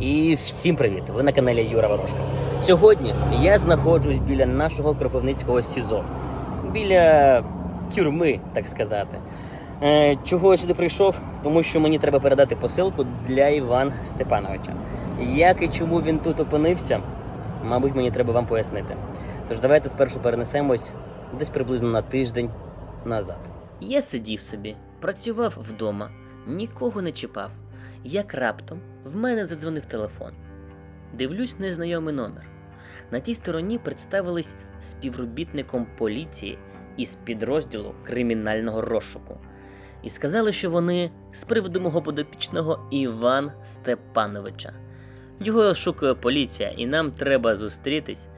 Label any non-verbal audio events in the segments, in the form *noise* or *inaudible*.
І всім привіт! Ви на каналі Юра Ворожка. Сьогодні я знаходжусь біля нашого Кропивницького СІЗО, біля тюрми, так сказати. Е, чого я сюди прийшов? Тому що мені треба передати посилку для Івана Степановича. Як і чому він тут опинився, мабуть, мені треба вам пояснити. Тож давайте спершу перенесемось десь приблизно на тиждень назад. Я сидів собі, працював вдома, нікого не чіпав. Як раптом в мене задзвонив телефон. Дивлюсь незнайомий номер. На тій стороні представились співробітником поліції із підрозділу кримінального розшуку. І сказали, що вони з приводу мого подопічного Іван Степановича. Його шукає поліція, і нам треба зустрітись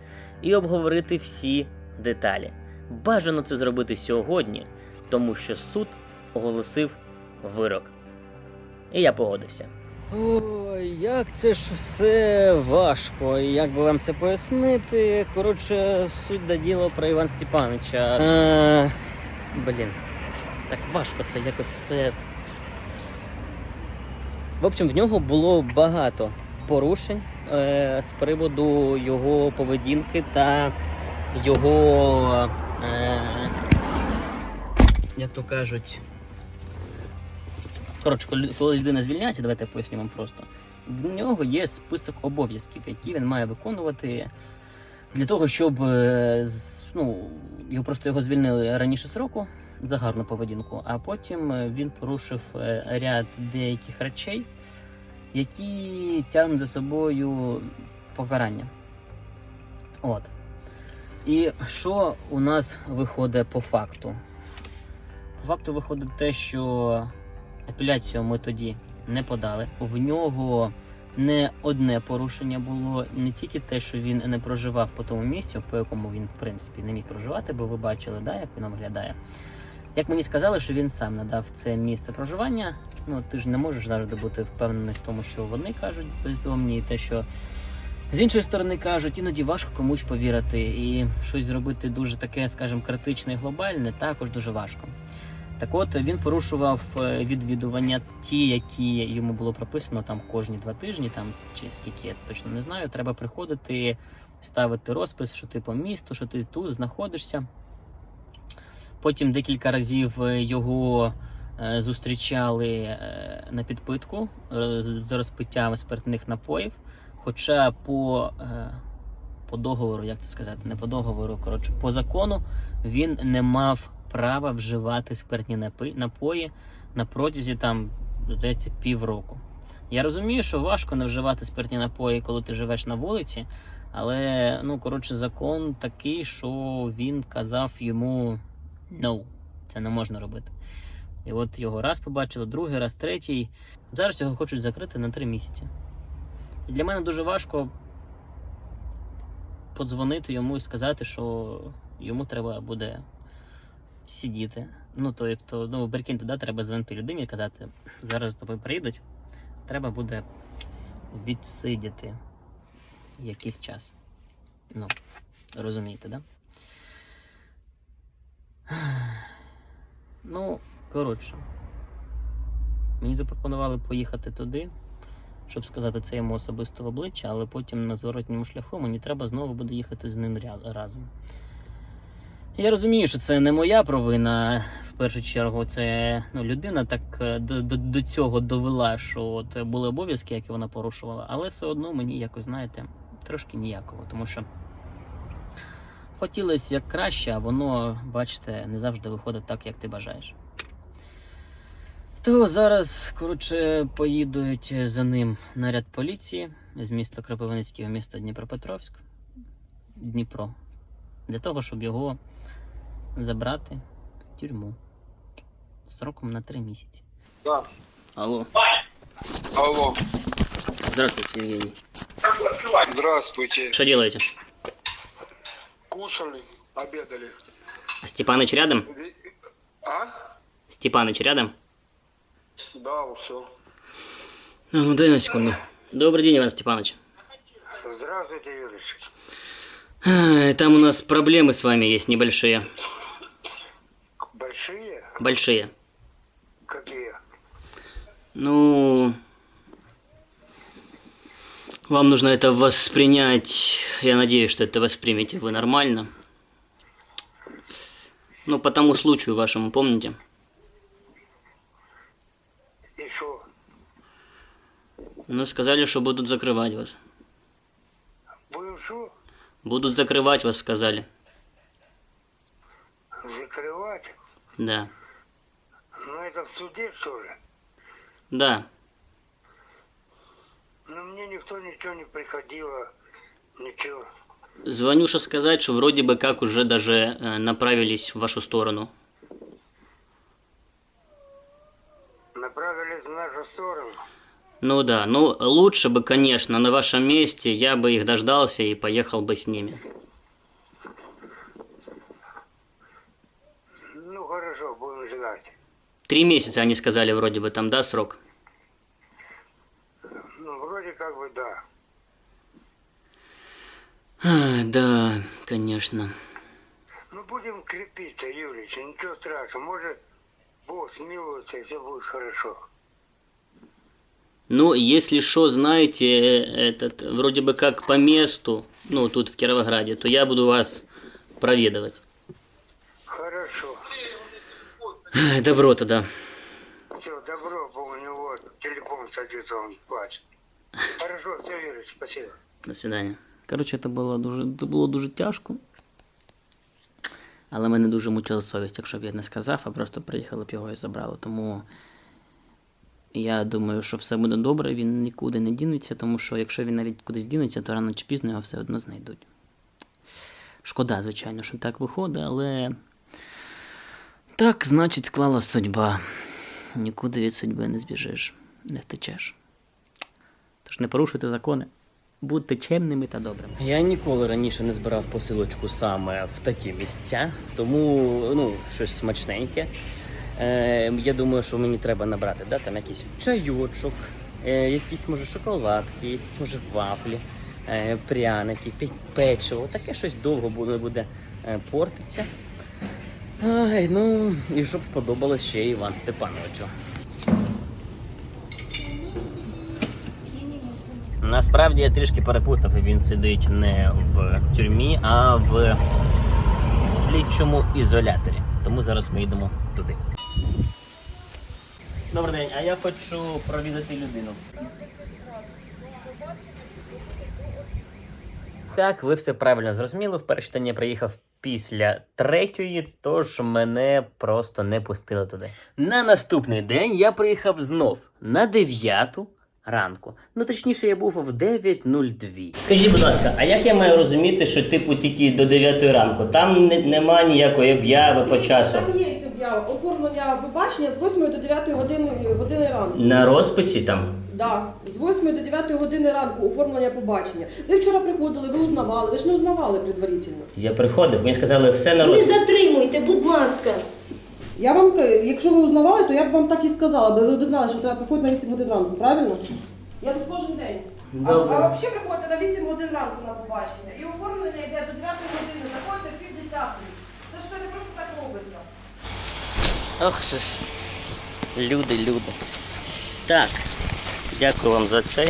і обговорити всі деталі. Бажано це зробити сьогодні, тому що суд оголосив вирок. І я погодився. Ой, як це ж все важко. і Як би вам це пояснити? Коротше, суть до діла про Івана Степановича. Е, блін, так важко це якось все. В общем, в нього було багато порушень е, з приводу його поведінки та його. Е, як то кажуть, Коротше, коли людина звільняється, давайте я поясню вам просто. В нього є список обов'язків, які він має виконувати для того, щоб е, ну, його просто його звільнили раніше сроку за гарну поведінку, а потім е, він порушив е, ряд деяких речей, які тягнуть за собою покарання. От. І що у нас виходить по факту? По факту виходить те, що апеляцію ми тоді не подали. В нього не одне порушення було не тільки те, що він не проживав по тому місцю, по якому він в принципі не міг проживати, бо ви бачили, да, як він виглядає. Як мені сказали, що він сам надав це місце проживання. Ну ти ж не можеш завжди бути впевнений в тому, що вони кажуть бездомні, і те, що з іншої сторони кажуть, іноді важко комусь повірити, і щось зробити дуже таке, скажімо, критичне і глобальне, також дуже важко. Так от він порушував е, відвідування ті, які йому було прописано там кожні два тижні, там чи скільки я точно не знаю. Треба приходити, ставити розпис, що ти по місту, що ти тут знаходишся. Потім декілька разів е, його е, зустрічали на підпитку з розпиттям спиртних напоїв. Хоча по, по договору, як це сказати, не по договору, коротше, по закону він не мав права вживати спиртні напої на протязі там, здається, півроку. Я розумію, що важко не вживати спиртні напої, коли ти живеш на вулиці, але ну, коротше, закон такий, що він казав йому no, це не можна робити. І от його раз побачили, другий раз, третій. Зараз його хочуть закрити на три місяці. І для мене дуже важко подзвонити йому і сказати, що йому треба буде сидіти. Ну, тобто, ну, прикиньте, да, треба дзвонити людині і казати, зараз з тобою приїдуть, треба буде відсидіти якийсь час. Ну, розумієте, да? Ну, коротше. Мені запропонували поїхати туди, щоб сказати це йому особисто в обличчя, але потім на зворотньому шляху мені треба знову буде їхати з ним разом. Я розумію, що це не моя провина. В першу чергу, це ну, людина так е, до, до, до цього довела, що от були обов'язки, які вона порушувала, але все одно мені якось, знаєте, трошки ніяково, тому що хотілося як краще, а воно, бачите, не завжди виходить так, як ти бажаєш. То зараз, коротше, поїдуть за ним наряд поліції з міста Кропивницького в місто Дніпропетровськ, Дніпро, для того, щоб його забрати в тюрму сроком на три місяці. Да. Алло, Алло. здравствуйте, Евгений. Здравствуйте. Что делаете? Кушали, обедали. Степаныч рядом? Ви- А? Степаныч рядом? Да, все. А, ну дай на секунду. Добрый день, Иван Степанович. Здравствуйте, Юрич. А, Там у нас проблемы с вами есть небольшие. Большие? Большие. Какие? Ну, Вам нужно это воспринять. Я надеюсь, что это воспримете вы нормально. Ну, по тому случаю вашему, помните? И что? Ну, сказали, что будут закрывать вас. Будем что? Будут закрывать вас, сказали. Закрывать? Да. Ну это в суде, что ли? Да. Но мне никто ничего не приходило. Ничего. Звоню, что сказать, что вроде бы как уже даже э, направились в вашу сторону. Направились в нашу сторону. Ну да, ну лучше бы, конечно, на вашем месте я бы их дождался и поехал бы с ними. Ну хорошо, будем ждать. Три месяца они сказали вроде бы там, да, срок? Ну вроде как бы да. А, да, конечно. Ну будем крепиться, Юрич, ничего страшного. Может, Бог смилуется и все будет хорошо. Ну, если что, знаете, этот, вроде бы как по месту, ну, тут в Кировограде, то я буду вас проведывать. Хорошо. Добро тогда. Все, добро, у него телефон садится, он плачет. Хорошо, все, Юрич, спасибо. До свидання. Коротше, це було дуже, це було дуже тяжко. Але мене дуже мучила совість, якщо б я не сказав, а просто приїхали б його і забрали. Тому я думаю, що все буде добре, він нікуди не дінеться, тому що якщо він навіть кудись дінеться, то рано чи пізно його все одно знайдуть. Шкода, звичайно, що так виходить, але так, значить, склала судьба. Нікуди від судьби не збіжиш, не втечеш. Тож не порушуйте закони. Будьте чемними та добрими. Я ніколи раніше не збирав посилочку саме в такі місця, тому ну, щось смачненьке. Е, я думаю, що мені треба набрати да, там якийсь чайочок, е, якісь може шоколадки, якісь може вафлі, е, пряники, печиво. Таке щось довго буде, буде е, портитися. Ай, ну і щоб сподобалось ще Іван Степановичу. Насправді я трішки перепутав, і він сидить не в тюрмі, а в слідчому ізоляторі. Тому зараз ми йдемо туди. Добрий день, а я хочу провідати людину. Так, ви все правильно зрозуміли. Вперше день я приїхав після третьої, тож мене просто не пустили туди. На наступний день я приїхав знов на дев'яту ранку. Ну точніше, я був в 9.02. Скажіть, будь ласка, а як я маю розуміти, що типу тільки до 9 ранку? Там не, нема ніякої обяви по часу. Там є об'ява. Оформлення побачення з 8 до 9 години, години ранку. На розписі там. Да. З 8 до 9 години ранку оформлення побачення. Ви вчора приходили, ви узнавали, ви ж не узнавали предварительно. Я приходив, мені сказали, все на Не затримуйте, будь ласка. Я вам, ка- якщо ви узнавали, то я б вам так і сказала, бо ви б знали, що треба приходити на 8 годин ранку, правильно? Я тут кожен день. А, Добре. а взагалі приходите на 8 годин ранку на побачення. І оформлення йде до 9 години, заходите в пів десятої. Це ж це не просто так робиться. Ох, що ж. Люди, люди. Так, дякую вам за це.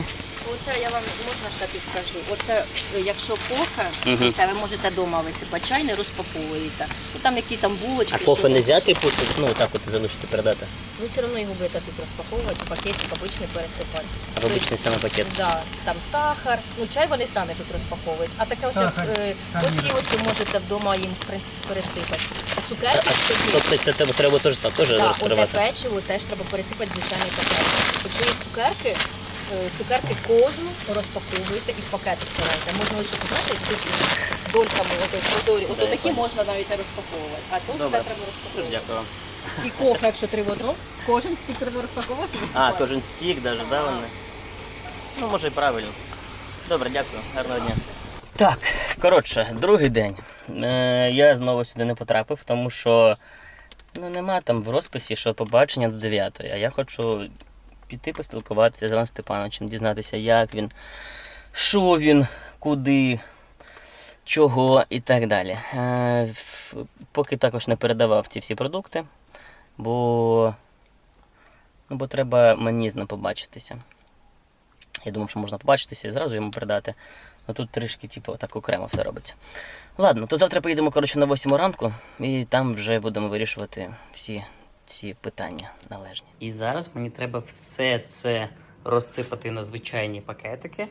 Оце я вам можна ще підскажу. Оце е, якщо кофе, Мгм. це ви можете вдома висипати, чай не розпаковуєте. Ну там якісь там булочки. А кофе не взяти, типу, ну так от залишити передати. Ви все одно його будете тут розпаковувати, пакетик обичний пересипати. А в обичний саме пакет. Да, там сахар, ну чай вони самі тут розпаковують. А таке ось як, е, оці ось можете вдома їм в принципі пересипати. А цукерки А тобто це треба, треба теж так, теж Да, оте розкривати. печиво теж треба пересипати в звичайний пакет. Якщо є цукерки, е, цукерки кожну розпаковуєте і в пакетик ставите. Можна лише з дольками, ото продорі. Ото такі можна навіть не розпаковувати. А тут все треба розпаковувати. дякую вам. І кофе, якщо три в одному, кожен стік треба розпаковувати А, кожен стік, даже, да, вони? Ну, може і правильно. Добре, дякую. Гарного дня. Так, коротше, другий день. Е, я знову сюди не потрапив, тому що ну, нема там в розписі, що побачення до 9. А я хочу піти поспілкуватися з Іваном Степановичем, дізнатися, як він, що він, куди, чого і так далі. Е, поки також не передавав ці всі продукти, бо, ну, бо треба мені з ним побачитися. Я думав, що можна побачитися і зразу йому передати. А тут трішки, типу, так окремо все робиться. Ладно, то завтра поїдемо коротше, на 8 ранку, і там вже будемо вирішувати всі ці питання належні. І зараз мені треба все це розсипати на звичайні пакетики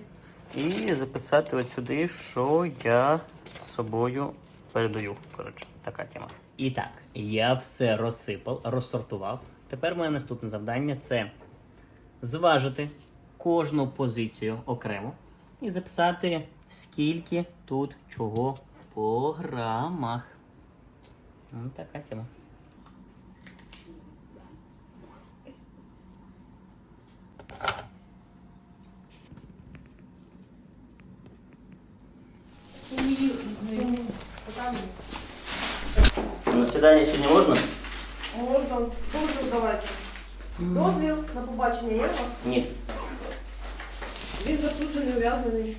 і записати от сюди, що я з собою передаю. Коротше, така тема. І так, я все розсипав, розсортував. Тепер моє наступне завдання це зважити кожну позицію окремо і записати, скільки тут чого по грамах. Ну, така тема. На свидание сьогодні можна? Можна. Дозвіл давайте. Дозвіл на побачення є у вас? Ні. Він засуджений, ув'язнений.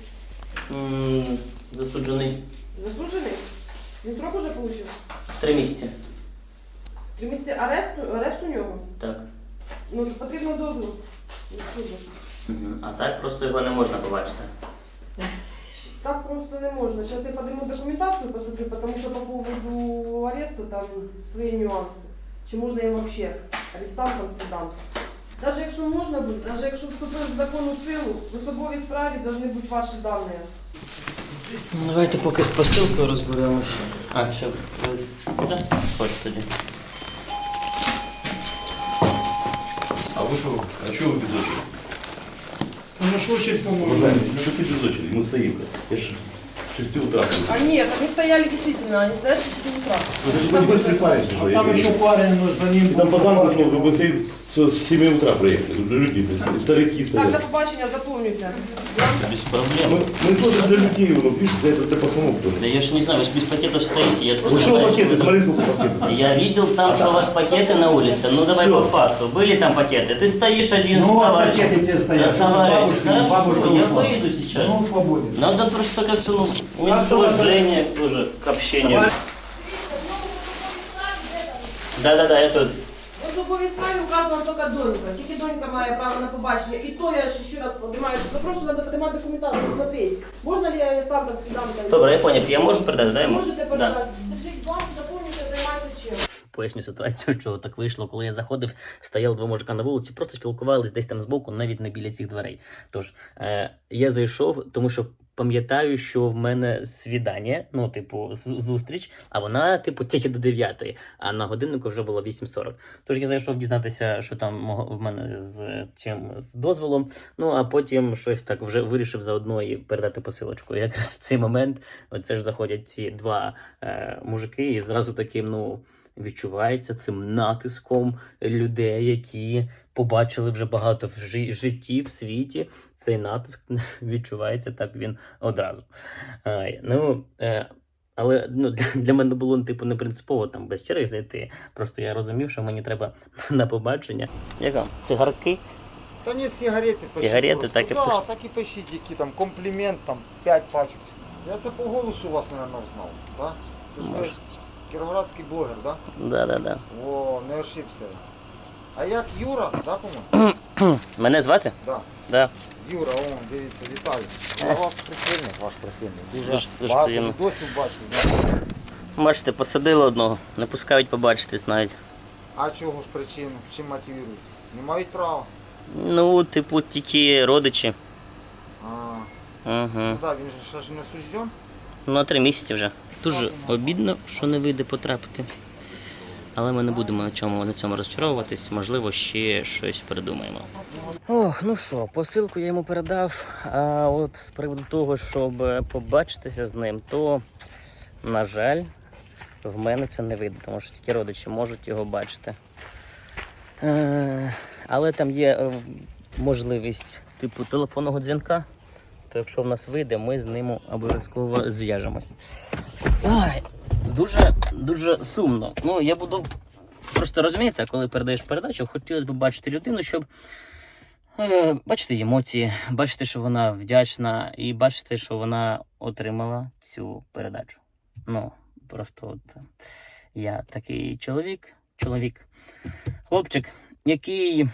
М, Засуджений Засуджений? Він срок уже отримав? три місяці. Три місяці аресту, арешт у нього? Так. Ну, то потрібно дозвіл. від суду. Мгм. А так просто його не можна побачити. Так просто не можно. Сейчас я подниму документацию, посмотрю, потому что по поводу ареста там свои нюансы. Чи можна їм вообще арестантам седантам. Даже якщо можна буде, даже якщо вступив в законну силу, в особовій справі повинні бути ваші дані. Давайте поки з посилкою розберемося. А, чи ви. Да? Хоч тоді. А вы что? А что вы без очереди? Ну что очередь поможет? Уважаемый, ну так ты без очереди, мы стоим. Я ж с 6 утра. А нет, они стояли действительно, они стоят с 6 утра. Ну ты же не быстрый парень, что А там еще парень ну, за ним. И там пацан пошел, вы быстрее с 7 утра проехали. Тут люди, старики Так, стоят. до побачення, запомните. Без Мы, проблем. мы тоже для людей, ну, видишь, для, этого- для пацанов Да тоже. я ж не знаю, вы же без пакетов стоите. Я Ну просто что пакеты, вы- смотри, сколько пакетов. Я видел там, что у вас пакеты на улице. Ну давай Всё. по факту. Были там пакеты? Ты стоишь один, Ну, вот товарищ. пакеты где стоят, Разговариваешь. бабушка, бабушка я ушла. выйду сейчас. Ну, свободен. Надо просто как-то, ну, А уменьшить что это? уважение тоже к общению. Да-да-да, я тут. Справі указана тільки донька. Тільки донька має право на побачення. І то я ще, раз подимаю. Запрошу, треба подимати документацію, смотреть. Можна ли я став арестантам свідантам? Добре, я поняв. Я можу передати, да? Можете Да. передати. Держіть банку, заповнюйте, займайте чим. Поясню ситуацію, чого так вийшло. Коли я заходив, стояли два мужика на вулиці, просто спілкувались десь там збоку, навіть не біля цих дверей. Тож е, я зайшов, тому що пам'ятаю, що в мене свідання, ну, типу, зустріч, а вона, типу, тільки до 9, а на годиннику вже було 8.40. Тож я зайшов дізнатися, що там в мене з чим з дозволом. Ну а потім щось так вже вирішив заодно і передати посилочку. І якраз в цей момент оце ж заходять ці два е, мужики, і зразу таким, ну відчувається цим натиском людей, які побачили вже багато в житті, в світі. Цей натиск *laughs* відчувається так він одразу. Ну, е, але ну, для, мене було типу не принципово там без черги зайти. Просто я розумів, що мені треба *laughs* на побачення. Як вам? Цигарки? Та ні, сигарети пишіть. Сигарети так і да, пишіть. так і пишіть, які там комплімент, там 5 пачок. Я це по голосу вас, мабуть, знав, да? Це ж ви кіровоградський блогер, да? Да-да-да. О, не ошибся. А як Юра, да, по-моєму? *clears throat* Мене звати? Да. Да. Юра, о, дивіться, вітаю. Я вас прихильник, ваш прихильник. Дуже, Дуже- дуже багато приємно. відосів бачу. Да? Бачите, посадили одного, не пускають побачитись навіть. А чого ж причину? Чим мотивують? Не мають права. Ну, типу, тільки родичі. А, Угу. ну да, він же ще ж не осужден. Ну, на три місяці вже. Дуже обідно, що не вийде потрапити. Але ми не будемо на чому на цьому розчаровуватись. Можливо, ще щось придумаємо. Ох, ну що, посилку я йому передав. А от з приводу того, щоб побачитися з ним, то, на жаль, в мене це не вийде, тому що тільки родичі можуть його бачити. Е, але там є е, можливість типу телефонного дзвінка. То якщо в нас вийде, ми з ним обов'язково зв'яжемось. Ай, дуже, дуже сумно. Ну, я буду просто розумієте, коли передаєш передачу, хотілося б бачити людину, щоб е, бачити емоції, бачити, що вона вдячна, і бачити, що вона отримала цю передачу. Ну, просто от я такий чоловік, чоловік, хлопчик, який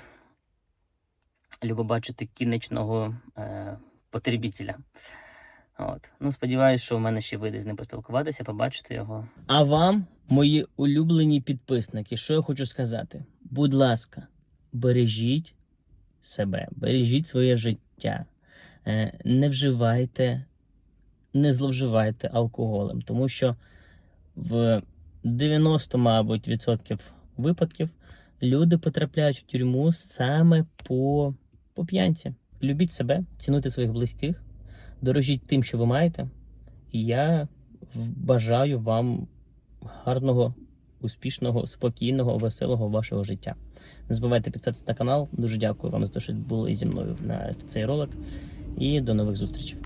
любо бачити кінечного е, потребітеля. От. Ну, сподіваюсь, що в мене ще вийде з ним поспілкуватися, побачити його. А вам, мої улюблені підписники, що я хочу сказати? Будь ласка, бережіть себе, бережіть своє життя, е, не вживайте, не зловживайте алкоголем, тому що в 90, мабуть, відсотків випадків люди потрапляють в тюрму саме по, по п'янці. Любіть себе, цінуйте своїх близьких, дорожіть тим, що ви маєте. І я бажаю вам гарного, успішного, спокійного, веселого вашого життя. Не забувайте підписатися на канал. Дуже дякую вам за те, що були зі мною на цей ролик. І до нових зустрічей.